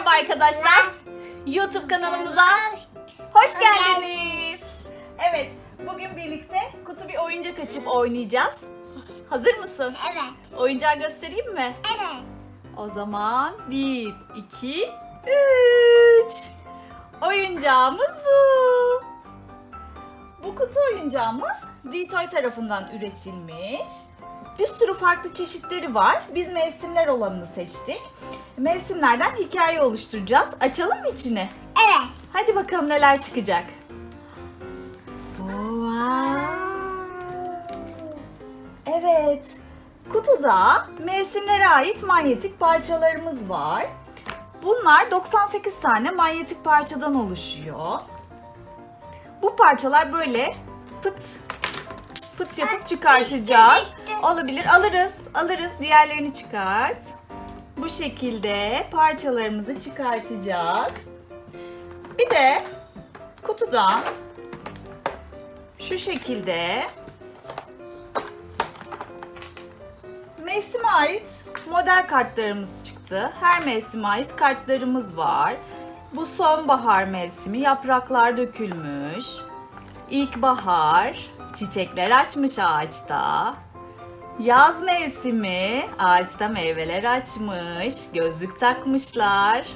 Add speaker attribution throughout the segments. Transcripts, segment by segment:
Speaker 1: Merhaba arkadaşlar. YouTube kanalımıza hoş geldiniz. Evet, bugün birlikte kutu bir oyuncak açıp oynayacağız. Hazır mısın?
Speaker 2: Evet.
Speaker 1: Oyuncağı göstereyim mi?
Speaker 2: Evet.
Speaker 1: O zaman 1, 2, 3. Oyuncağımız bu. Bu kutu oyuncağımız Ditoy tarafından üretilmiş. Bir sürü farklı çeşitleri var. Biz mevsimler olanını seçtik. Mevsimlerden hikaye oluşturacağız. Açalım mı içini?
Speaker 2: Evet.
Speaker 1: Hadi bakalım neler çıkacak. Wow. Evet. Kutuda mevsimlere ait manyetik parçalarımız var. Bunlar 98 tane manyetik parçadan oluşuyor. Bu parçalar böyle pıt pıt yapıp çıkartacağız. Olabilir. Alırız. Alırız. Diğerlerini çıkart. Bu şekilde parçalarımızı çıkartacağız. Bir de kutudan şu şekilde mevsime ait model kartlarımız çıktı. Her mevsime ait kartlarımız var. Bu sonbahar mevsimi yapraklar dökülmüş. İlkbahar çiçekler açmış ağaçta. Yaz mevsimi ağaçta meyveler açmış, gözlük takmışlar.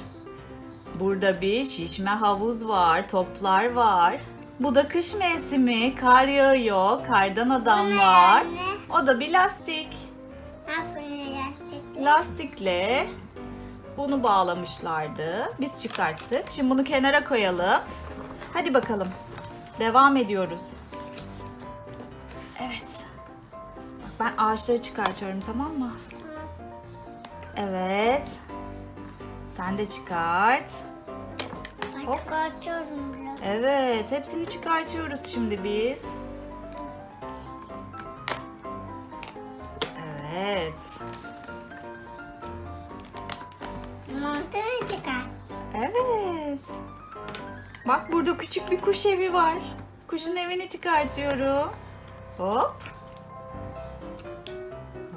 Speaker 1: Burada bir şişme havuz var, toplar var. Bu da kış mevsimi, kar yağıyor, kardan adam
Speaker 2: ne
Speaker 1: var. O da bir lastik.
Speaker 2: Ne
Speaker 1: Lastikle bunu bağlamışlardı. Biz çıkarttık. Şimdi bunu kenara koyalım. Hadi bakalım. Devam ediyoruz. Evet. Bak ben ağaçları çıkartıyorum tamam mı? Evet. Sen de çıkart.
Speaker 2: Ben
Speaker 1: Hop.
Speaker 2: çıkartıyorum biraz.
Speaker 1: Evet, hepsini çıkartıyoruz şimdi biz. Evet.
Speaker 2: Montunu çıkar.
Speaker 1: Evet. Bak burada küçük bir kuş evi var. Kuşun evini çıkartıyorum. Hop.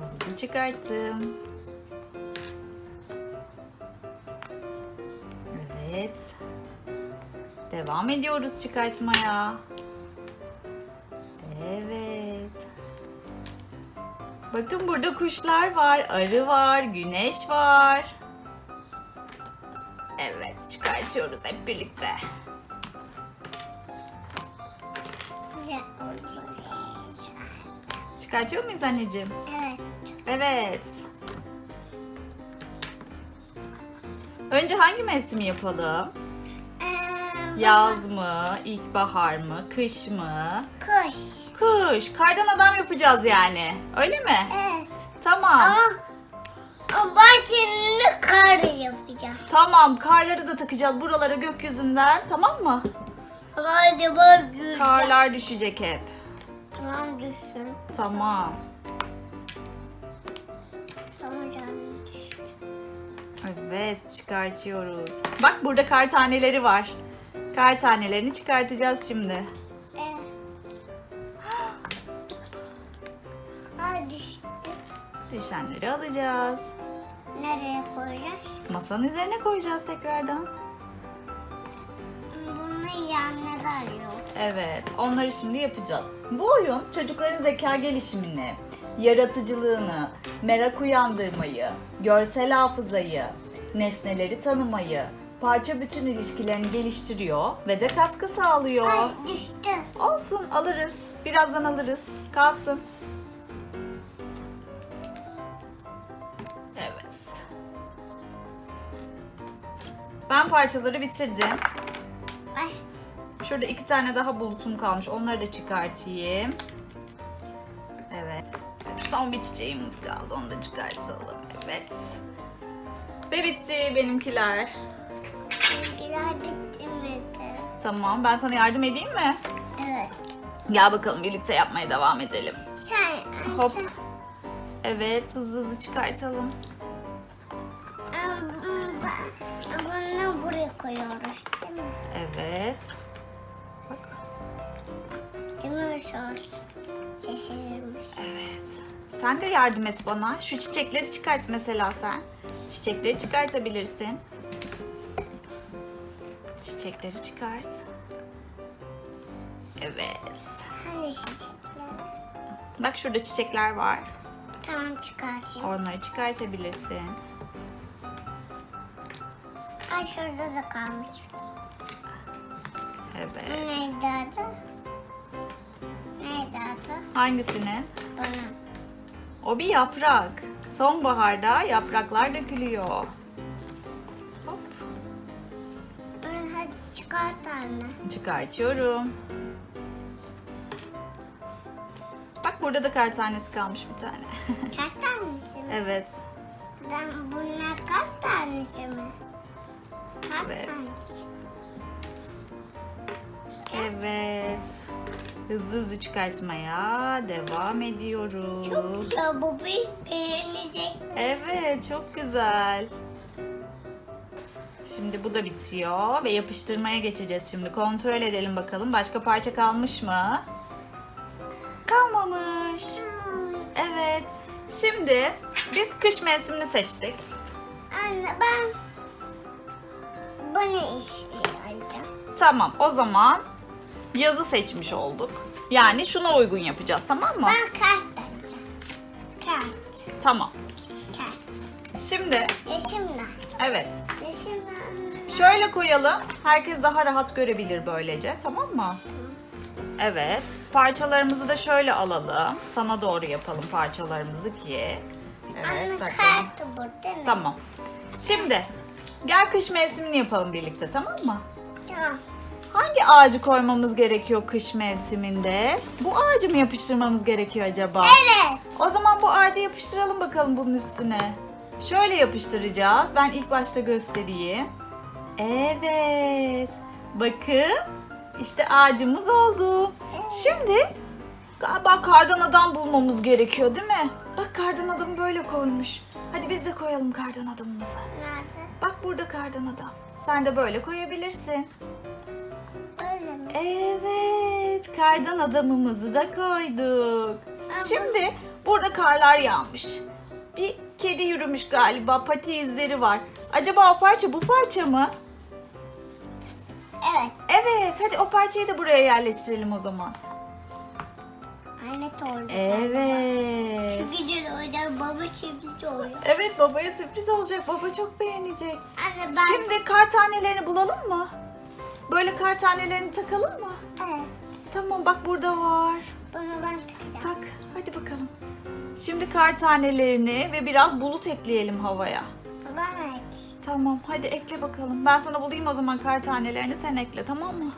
Speaker 1: Havuzu çıkarttım. Evet. Devam ediyoruz çıkartmaya. Evet. Bakın burada kuşlar var, arı var, güneş var. Evet, çıkartıyoruz hep birlikte.
Speaker 2: Güzel oldu.
Speaker 1: Çıkartıyor muyuz anneciğim?
Speaker 2: Evet.
Speaker 1: Evet. Önce hangi mevsimi yapalım?
Speaker 2: Ee,
Speaker 1: Yaz mı, ilkbahar mı, kış mı?
Speaker 2: Kuş.
Speaker 1: Kış. Kardan adam yapacağız yani. Öyle mi?
Speaker 2: Evet.
Speaker 1: Tamam.
Speaker 2: Ama ben seninle kar yapacağım.
Speaker 1: Tamam. Karları da takacağız buralara gökyüzünden. Tamam mı?
Speaker 2: Hadi bak.
Speaker 1: Karlar düşecek hep.
Speaker 2: Tamam düşsün.
Speaker 1: Tamam.
Speaker 2: Tamam canım düşsün.
Speaker 1: Evet, çıkartıyoruz. Bak burada kar taneleri var. Kar tanelerini çıkartacağız şimdi.
Speaker 2: Evet. Aa düştü.
Speaker 1: Düşenleri alacağız.
Speaker 2: Nereye koyacağız?
Speaker 1: Masanın üzerine koyacağız tekrardan. Evet, onları şimdi yapacağız. Bu oyun çocukların zeka gelişimini, yaratıcılığını, merak uyandırmayı, görsel hafızayı, nesneleri tanımayı, parça bütün ilişkilerini geliştiriyor ve de katkı sağlıyor.
Speaker 2: Ay düştü.
Speaker 1: Olsun, alırız. Birazdan alırız. Kalsın. Evet. Ben parçaları bitirdim.
Speaker 2: Ay
Speaker 1: Şurada iki tane daha bulutum kalmış. Onları da çıkartayım. Evet. Son bir çiçeğimiz kaldı. Onu da çıkartalım. Evet. Ve bitti benimkiler.
Speaker 2: bilgiler bitmedi.
Speaker 1: Tamam. Ben sana yardım edeyim mi?
Speaker 2: Evet.
Speaker 1: Gel bakalım birlikte yapmaya devam edelim.
Speaker 2: Sen,
Speaker 1: Hop.
Speaker 2: sen
Speaker 1: Evet. Hızlı hızlı çıkartalım.
Speaker 2: Bunu buraya koyuyoruz değil mi?
Speaker 1: Evet. Bak.
Speaker 2: Değil mi sos? Şehirmiş.
Speaker 1: Evet. Sen de yardım et bana. Şu çiçekleri çıkart mesela sen. Çiçekleri çıkartabilirsin. Çiçekleri çıkart. Evet.
Speaker 2: Hani çiçekler?
Speaker 1: Bak şurada çiçekler var.
Speaker 2: Tamam çıkartayım.
Speaker 1: Onları çıkartabilirsin.
Speaker 2: Ay şurada da kalmış.
Speaker 1: Evet.
Speaker 2: neydi adı? Bana.
Speaker 1: O bir yaprak. Sonbaharda yapraklar dökülüyor. Hop.
Speaker 2: Bunu hadi çıkart anne.
Speaker 1: Çıkartıyorum. Bak burada da kar tanesi kalmış bir tane.
Speaker 2: Kaç tanesi mi?
Speaker 1: evet.
Speaker 2: Ben bunlar kaç tanesi mi? Kaç
Speaker 1: Evet.
Speaker 2: tanesi?
Speaker 1: Evet. Hızlı hızlı çıkartmaya devam ediyoruz.
Speaker 2: Çok güzel bu beğenecek.
Speaker 1: Evet, çok güzel. Şimdi bu da bitiyor ve yapıştırmaya geçeceğiz şimdi. Kontrol edelim bakalım. Başka parça kalmış mı? Kalmamış. Evet. Şimdi biz kış mevsimini seçtik.
Speaker 2: Anne ben bunu istiyorum.
Speaker 1: Tamam, o zaman yazı seçmiş olduk. Yani şuna uygun yapacağız, tamam mı?
Speaker 2: Ben kart alacağım. Kart,
Speaker 1: Tamam.
Speaker 2: kart.
Speaker 1: Şimdi,
Speaker 2: Yeşimle.
Speaker 1: evet.
Speaker 2: Yeşimle.
Speaker 1: Şöyle koyalım. Herkes daha rahat görebilir böylece. Tamam mı? Evet. Parçalarımızı da şöyle alalım. Sana doğru yapalım parçalarımızı ki. Evet.
Speaker 2: Anne
Speaker 1: bakalım.
Speaker 2: kartı burada mı?
Speaker 1: Tamam. Şimdi gel kış mevsimini yapalım birlikte tamam mı?
Speaker 2: Tamam.
Speaker 1: Hangi ağacı koymamız gerekiyor kış mevsiminde? Bu ağacı mı yapıştırmamız gerekiyor acaba?
Speaker 2: Evet.
Speaker 1: O zaman bu ağacı yapıştıralım bakalım bunun üstüne. Şöyle yapıştıracağız. Ben ilk başta göstereyim. Evet. Bakın. İşte ağacımız oldu. Şimdi galiba kardan adam bulmamız gerekiyor değil mi? Bak kardan adamı böyle koymuş. Hadi biz de koyalım kardan adamımızı.
Speaker 2: Nerede?
Speaker 1: Bak burada kardan adam. Sen de böyle koyabilirsin. Evet, kardan adamımızı da koyduk. Şimdi burada karlar yağmış. Bir kedi yürümüş galiba, pati izleri var. Acaba o parça bu parça mı?
Speaker 2: Evet.
Speaker 1: Evet, hadi o parçayı da buraya yerleştirelim o zaman.
Speaker 2: Ahmet oldu.
Speaker 1: Evet.
Speaker 2: Çok güzel olacak. Baba çiftçi oluyor.
Speaker 1: Evet, babaya sürpriz olacak. Baba çok beğenecek.
Speaker 2: Anne ben...
Speaker 1: Şimdi kar tanelerini bulalım mı? Böyle kar tanelerini takalım mı?
Speaker 2: Evet.
Speaker 1: Tamam, bak burada var.
Speaker 2: Bunu ben takacağım.
Speaker 1: Tak, hadi bakalım. Şimdi kar tanelerini ve biraz bulut ekleyelim havaya.
Speaker 2: Ben.
Speaker 1: Tamam, hadi ekle bakalım. Ben sana bulayım o zaman kar tanelerini sen ekle, tamam mı?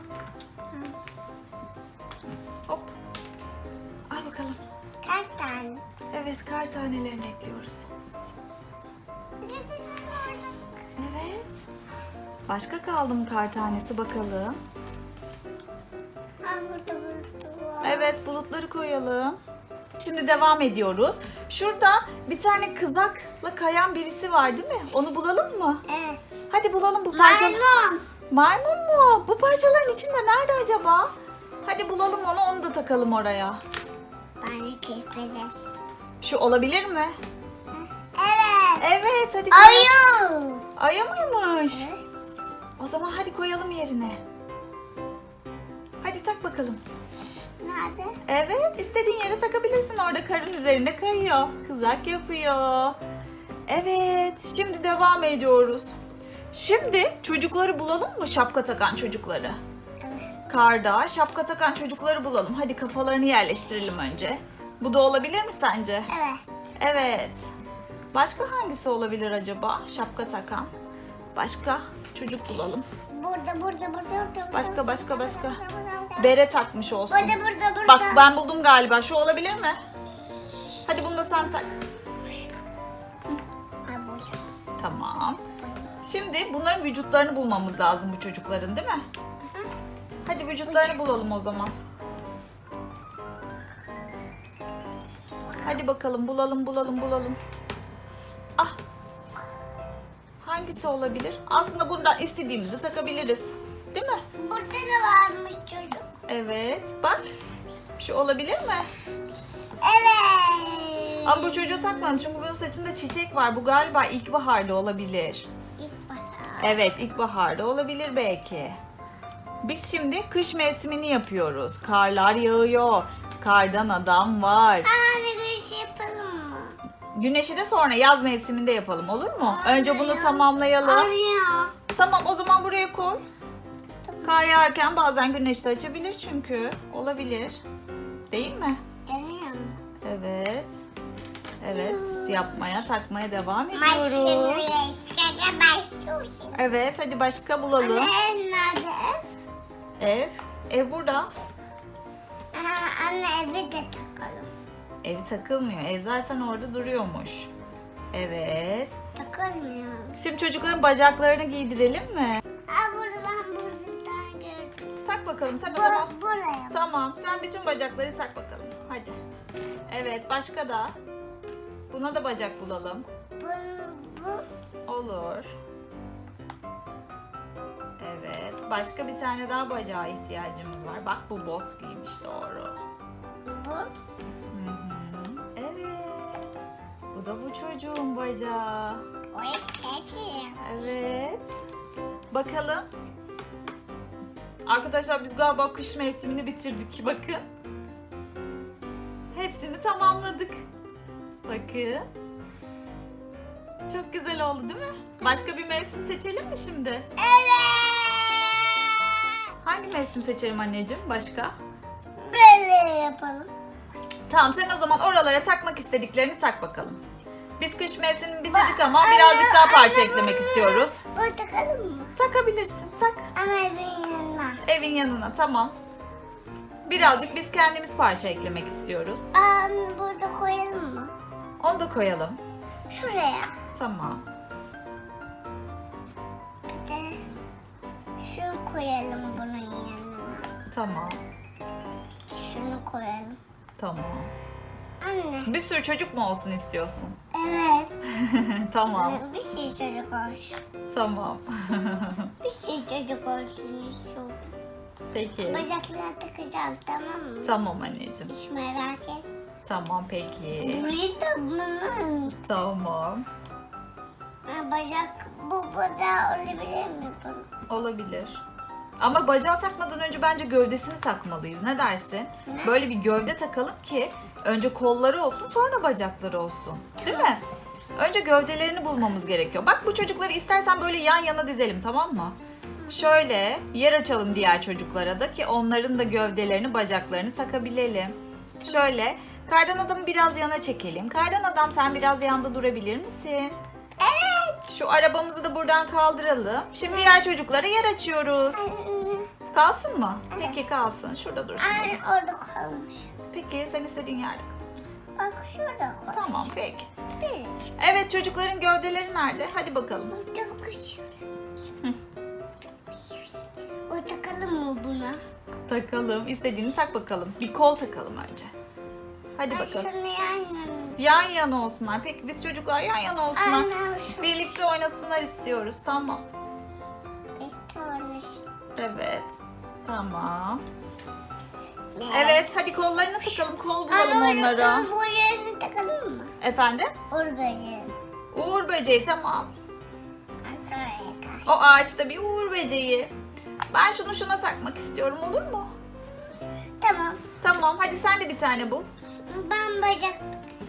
Speaker 1: Hop. Al bakalım.
Speaker 2: Kaç tane?
Speaker 1: Evet, kar tanelerini ekliyoruz. Evet. Başka kaldı mı kar tanesi bakalım.
Speaker 2: Ben burada var.
Speaker 1: Evet, bulutları koyalım. Şimdi devam ediyoruz. Şurada bir tane kızakla kayan birisi var değil mi? Onu bulalım mı?
Speaker 2: Evet.
Speaker 1: Hadi bulalım bu parçaları.
Speaker 2: Maymun.
Speaker 1: Maymun mu? Bu parçaların içinde nerede acaba? Hadi bulalım onu, onu da takalım oraya.
Speaker 2: Bana keşfeder.
Speaker 1: Şu olabilir mi?
Speaker 2: Evet.
Speaker 1: Evet, hadi.
Speaker 2: Ayı.
Speaker 1: Ayı mıymış? O zaman hadi koyalım yerine. Hadi tak bakalım.
Speaker 2: Nerede?
Speaker 1: Evet, istediğin yere takabilirsin. Orada karın üzerinde kayıyor. Kızak yapıyor. Evet, şimdi devam ediyoruz. Şimdi çocukları bulalım mı? Şapka takan çocukları.
Speaker 2: Evet.
Speaker 1: Karda şapka takan çocukları bulalım. Hadi kafalarını yerleştirelim önce. Bu da olabilir mi sence?
Speaker 2: Evet.
Speaker 1: Evet. Başka hangisi olabilir acaba? Şapka takan. Başka çocuk bulalım.
Speaker 2: Burada, burada, burada, burada.
Speaker 1: Başka, başka, başka. Bere takmış olsun.
Speaker 2: Burada, burada, burada.
Speaker 1: Bak ben buldum galiba. Şu olabilir mi? Hadi bunu da sen tak. Tamam. Şimdi bunların vücutlarını bulmamız lazım bu çocukların değil mi? Hadi vücutlarını bulalım o zaman. Hadi bakalım bulalım bulalım bulalım. Hangisi olabilir? Aslında bundan istediğimizi takabiliriz. Değil mi?
Speaker 2: Burada da varmış çocuk.
Speaker 1: Evet. Bak. Şu olabilir mi?
Speaker 2: Evet.
Speaker 1: Ama bu çocuğu takmadım çünkü bunun saçında çiçek var. Bu galiba ilkbaharda olabilir.
Speaker 2: İlk başta.
Speaker 1: Evet, ilkbaharda olabilir belki. Biz şimdi kış mevsimini yapıyoruz. Karlar yağıyor. Kardan adam var.
Speaker 2: Yapalım mı?
Speaker 1: Güneşi de sonra yaz mevsiminde yapalım olur mu? Önce bunu tamamlayalım.
Speaker 2: Arıyor.
Speaker 1: Tamam o zaman buraya koy. Kar yağarken bazen güneş de açabilir çünkü. Olabilir. Değil mi? Evet. Evet yapmaya takmaya devam ediyoruz. Evet hadi başka bulalım.
Speaker 2: Anne nerede ev?
Speaker 1: Ev. Ev burada.
Speaker 2: Anne evi de takalım.
Speaker 1: Ev takılmıyor. Ev zaten orada duruyormuş. Evet.
Speaker 2: Takılmıyor.
Speaker 1: Şimdi çocukların bacaklarını giydirelim mi?
Speaker 2: Aa burada ben gördüm.
Speaker 1: Tak bakalım sen o zaman.
Speaker 2: Bu, buraya.
Speaker 1: Tamam sen bütün bacakları tak bakalım. Hadi. Evet başka da. Buna da bacak bulalım.
Speaker 2: Bu, bu.
Speaker 1: Olur. Evet. Başka bir tane daha bacağa ihtiyacımız var. Bak bu boz giymiş doğru.
Speaker 2: Bu.
Speaker 1: Bu da bu çocuğun bacağı.
Speaker 2: O hepsi.
Speaker 1: Evet. Bakalım. Arkadaşlar biz galiba kış mevsimini bitirdik. Bakın. Hepsini tamamladık. Bakın. Çok güzel oldu değil mi? Başka bir mevsim seçelim mi şimdi?
Speaker 2: Evet.
Speaker 1: Hangi mevsim seçelim anneciğim? Başka?
Speaker 2: Böyle yapalım.
Speaker 1: Tamam sen o zaman oralara takmak istediklerini tak bakalım. Biz kış mevsimini bitirdik ama birazcık daha parça eklemek istiyoruz.
Speaker 2: Bu takalım mı?
Speaker 1: Takabilirsin. Tak.
Speaker 2: Ama evin yanına.
Speaker 1: Evin yanına tamam. Birazcık biz kendimiz parça eklemek istiyoruz.
Speaker 2: Aa, burada koyalım mı?
Speaker 1: Onu da koyalım.
Speaker 2: Şuraya.
Speaker 1: Tamam.
Speaker 2: Bir de şunu koyalım bunun yanına.
Speaker 1: Tamam.
Speaker 2: Şunu koyalım.
Speaker 1: Tamam.
Speaker 2: Anne.
Speaker 1: Bir sürü çocuk mu olsun istiyorsun?
Speaker 2: Evet.
Speaker 1: tamam.
Speaker 2: Bir şey çocuk olsun.
Speaker 1: Tamam.
Speaker 2: Bir şey çocuk olsun istiyorum.
Speaker 1: peki.
Speaker 2: Bacaklarına takacağım tamam mı?
Speaker 1: Tamam anneciğim.
Speaker 2: Hiç merak et.
Speaker 1: Tamam peki.
Speaker 2: Burayı da bunun.
Speaker 1: Tamam.
Speaker 2: Bacak bu bacağı olabilir mi bunun?
Speaker 1: Olabilir. Ama bacağı takmadan önce bence gövdesini takmalıyız. Ne dersin?
Speaker 2: Ne?
Speaker 1: Böyle bir gövde takalım ki önce kolları olsun sonra bacakları olsun. Değil mi? Önce gövdelerini bulmamız gerekiyor. Bak bu çocukları istersen böyle yan yana dizelim tamam mı? Şöyle yer açalım diğer çocuklara da ki onların da gövdelerini bacaklarını takabilelim. Şöyle kardan adamı biraz yana çekelim. Kardan adam sen biraz yanda durabilir misin?
Speaker 2: Evet.
Speaker 1: Şu arabamızı da buradan kaldıralım. Şimdi diğer çocuklara yer açıyoruz. Kalsın mı? Peki kalsın. Şurada dursun.
Speaker 2: Anne orada kalmış.
Speaker 1: Peki sen istediğin yerde kalsın.
Speaker 2: Bak şurada koy.
Speaker 1: Tamam peki.
Speaker 2: Bir.
Speaker 1: Evet çocukların gövdeleri nerede? Hadi bakalım.
Speaker 2: Çok küçük. O takalım mı buna?
Speaker 1: Takalım. İstediğini tak bakalım. Bir kol takalım önce. Hadi bakalım.
Speaker 2: şunu yan
Speaker 1: Yan yana olsunlar. Peki biz çocuklar yan yana olsunlar.
Speaker 2: Anne şu
Speaker 1: Birlikte oynasınlar istiyoruz. Tamam.
Speaker 2: bir tane.
Speaker 1: Evet. Tamam. Evet hadi kollarını takalım. Kol bulalım
Speaker 2: Anne,
Speaker 1: onlara.
Speaker 2: Bu yerini takalım mı?
Speaker 1: Efendim?
Speaker 2: Or böceği.
Speaker 1: Uğur böceği tamam. O ağaçta bir uğur böceği. Ben şunu şuna takmak istiyorum olur mu?
Speaker 2: Tamam.
Speaker 1: Tamam hadi sen de bir tane bul.
Speaker 2: Ben bacak.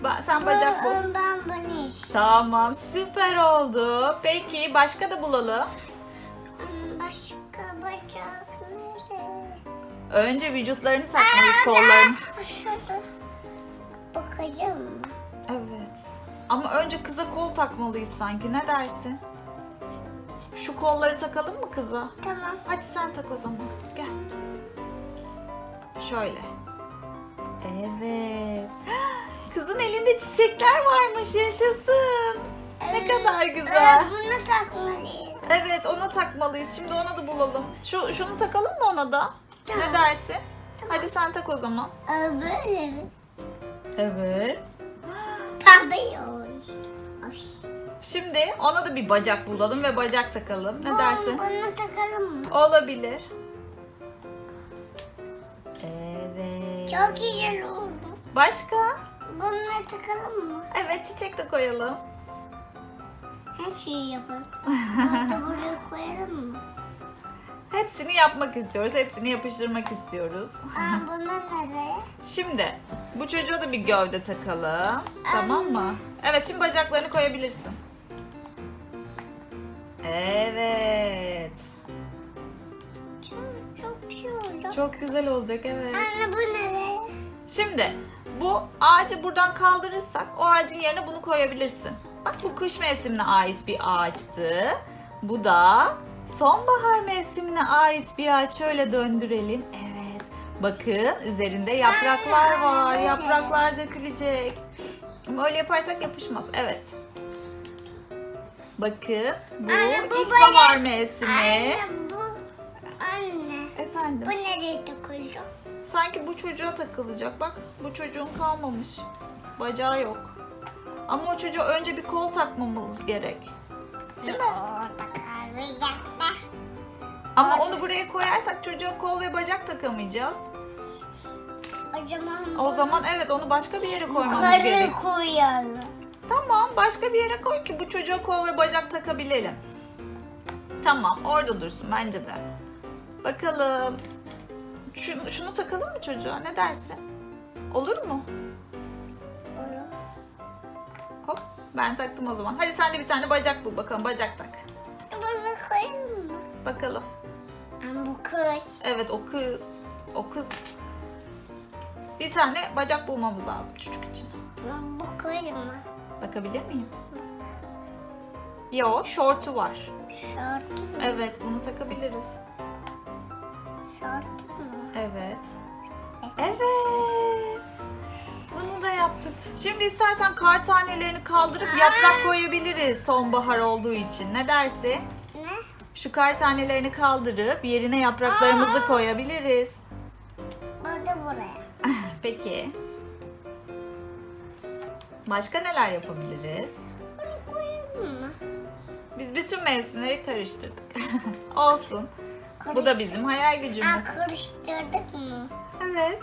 Speaker 1: Ba- sen bacak bul.
Speaker 2: Ben, ben bunu istiyorum.
Speaker 1: Tamam süper oldu. Peki başka da bulalım.
Speaker 2: Başka bacak nereye?
Speaker 1: Önce vücutlarını takmalıyız kollarını.
Speaker 2: Bakacağım mı?
Speaker 1: Evet. Ama önce kıza kol takmalıyız sanki ne dersin? Şu kolları takalım mı kıza?
Speaker 2: Tamam.
Speaker 1: Hadi sen tak o zaman. Gel. Şöyle. Evet. Kızın elinde çiçekler varmış. Yaşasın. Ne kadar güzel.
Speaker 2: Bunu takmalıyım.
Speaker 1: Evet ona takmalıyız. Şimdi ona da bulalım. Şu şunu takalım mı ona da? Ne
Speaker 2: Tamam.
Speaker 1: dersin? Hadi sen tak o zaman.
Speaker 2: Ee, böyle mi?
Speaker 1: Evet.
Speaker 2: Ay.
Speaker 1: Şimdi ona da bir bacak bulalım ve bacak takalım. Ne dersin?
Speaker 2: Bunu takalım mı?
Speaker 1: Olabilir. Evet.
Speaker 2: Çok güzel oldu.
Speaker 1: Başka?
Speaker 2: Bunu takalım mı?
Speaker 1: Evet çiçek de koyalım.
Speaker 2: Hepsini yapalım. Orada buraya koyalım mı?
Speaker 1: Hepsini yapmak istiyoruz. Hepsini yapıştırmak istiyoruz.
Speaker 2: Aa, bunu nereye?
Speaker 1: Şimdi bu çocuğa da bir gövde takalım. Tamam mı? Evet şimdi bacaklarını koyabilirsin. Evet.
Speaker 2: Çok, çok iyi oldu.
Speaker 1: Çok güzel olacak evet.
Speaker 2: Anne bu nereye?
Speaker 1: Şimdi bu ağacı buradan kaldırırsak o ağacın yerine bunu koyabilirsin. Bak bu kış mevsimine ait bir ağaçtı. Bu da sonbahar mevsimine ait bir ağaç. Şöyle döndürelim. Evet. Bakın üzerinde yapraklar var. Yapraklar dökülecek. Ama öyle yaparsak yapışmaz. Evet. Bakın bu
Speaker 2: Anne, bu
Speaker 1: ilkbahar
Speaker 2: böyle-
Speaker 1: mevsimi.
Speaker 2: Anne bu. Anne.
Speaker 1: Efendim.
Speaker 2: Bu nereye takılacak?
Speaker 1: Sanki bu çocuğa takılacak. Bak bu çocuğun kalmamış. Bacağı yok. Ama o çocuğa önce bir kol takmamız gerek. Değil mi?
Speaker 2: Orada kalmayacak da.
Speaker 1: Ama onu buraya koyarsak çocuğa kol ve bacak takamayacağız.
Speaker 2: O zaman
Speaker 1: O zaman evet onu başka bir yere koymamız gerek.
Speaker 2: yukarı koyalım.
Speaker 1: Tamam başka bir yere koy ki bu çocuğa kol ve bacak takabilelim. Tamam orada dursun bence de. Bakalım. Şunu, şunu takalım mı çocuğa ne dersin? Olur mu? Ben taktım o zaman. Hadi sen de bir tane bacak bul bakalım bacak tak.
Speaker 2: Bunu koyalım mı?
Speaker 1: Bakalım.
Speaker 2: Ama bu kız.
Speaker 1: Evet o kız. O kız. Bir tane bacak bulmamız lazım çocuk için.
Speaker 2: Ama bu koyayım mı?
Speaker 1: Bakabilir miyim? Yok şortu var.
Speaker 2: Şort mu?
Speaker 1: Evet bunu takabiliriz.
Speaker 2: Şort mu?
Speaker 1: Evet. Evet. Bunu da yaptık. Şimdi istersen kar tanelerini kaldırıp yaprak koyabiliriz sonbahar olduğu için. Ne dersin?
Speaker 2: Ne?
Speaker 1: Şu kar tanelerini kaldırıp yerine yapraklarımızı koyabiliriz.
Speaker 2: Burada buraya.
Speaker 1: Peki. Başka neler yapabiliriz?
Speaker 2: Bunu koyalım mı?
Speaker 1: Biz bütün mevsimleri karıştırdık. Olsun. Bu da bizim hayal
Speaker 2: Aa,
Speaker 1: gücümüz.
Speaker 2: karıştırdık mı?
Speaker 1: Evet.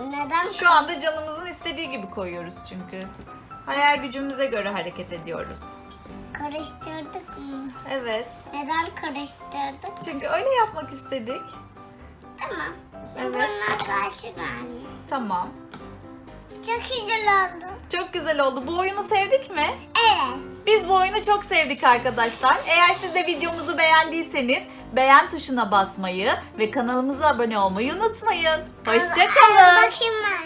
Speaker 2: Neden?
Speaker 1: Şu anda canımızın istediği gibi koyuyoruz çünkü. Hayal gücümüze göre hareket ediyoruz.
Speaker 2: Karıştırdık mı?
Speaker 1: Evet.
Speaker 2: Neden karıştırdık?
Speaker 1: Çünkü öyle yapmak istedik.
Speaker 2: Tamam.
Speaker 1: Evet.
Speaker 2: Bunlar karşı anne.
Speaker 1: Tamam.
Speaker 2: Çok güzel oldu.
Speaker 1: Çok güzel oldu. Bu oyunu sevdik mi?
Speaker 2: Evet.
Speaker 1: Biz bu oyunu çok sevdik arkadaşlar. Eğer siz de videomuzu beğendiyseniz beğen tuşuna basmayı ve kanalımıza abone olmayı unutmayın.
Speaker 2: Al
Speaker 1: Hoşçakalın.
Speaker 2: bakayım ben.